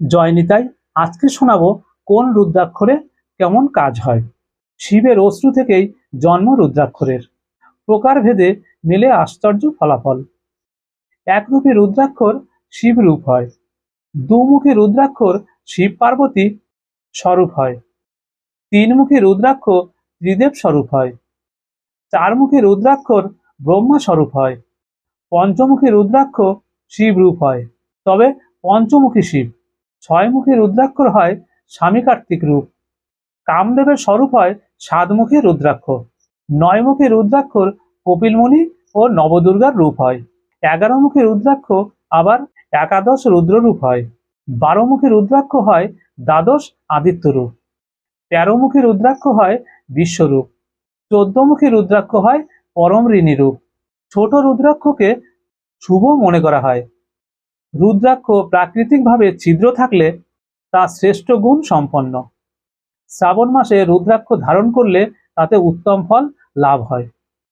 জয় নিতাই আজকে শোনাবো কোন রুদ্রাক্ষরে কেমন কাজ হয়। শিবের অশ্রু থেকেই জন্ম রুদ্রাক্ষরের। প্রকারভেদে মেলে আশ্চর্য ফলাফল। একরূপী রুদ্রাক্ষর শিব রূপ হয়। দুমুখী রুদ্রাক্ষর শিব পার্বতী স্বরূপ হয়। তিনমুখী রুদ্রাক্ষ ত্রিদেব স্বরূপ হয়। চারমুখী রুদ্রাক্ষর ব্রহ্মা স্বরূপ হয়। পঞ্চমুখী রুদ্রাক্ষ শিব রূপ হয়। তবে পঞ্চমুখী শিব ছয়মুখী রুদ্রাক্ষর হয় স্বামী কার্তিক রূপ। কামদেবের স্বরূপ হয় সাতমুখী রুদ্রাক্ষ। নয়মুখী রুদ্রাক্ষর কপিলমুনি ও নবদুর্গার রূপ হয়। এগারোমুখী রুদ্রাক্ষ আবার একাদশ রুদ্র রূপ হয়। বারোমুখী রুদ্রাক্ষ হয় দ্বাদশ আদিত্য রূপ। তেরোমুখী রুদ্রাক্ষ হয় বিশ্বরূপ। চোদ্দমুখী রুদ্রাক্ষ হয় পরম ঋণী রূপ। ছোট রুদ্রাক্ষকে শুভ মনে করা হয়। রুদ্রাক্ষ প্রাকৃতিকভাবে ছিদ্র থাকলে তা শ্রেষ্ঠ গুণ সম্পন্ন। শ্রাবণ মাসে রুদ্রাক্ষ ধারণ করলে তাতে উত্তম ফল লাভ হয়।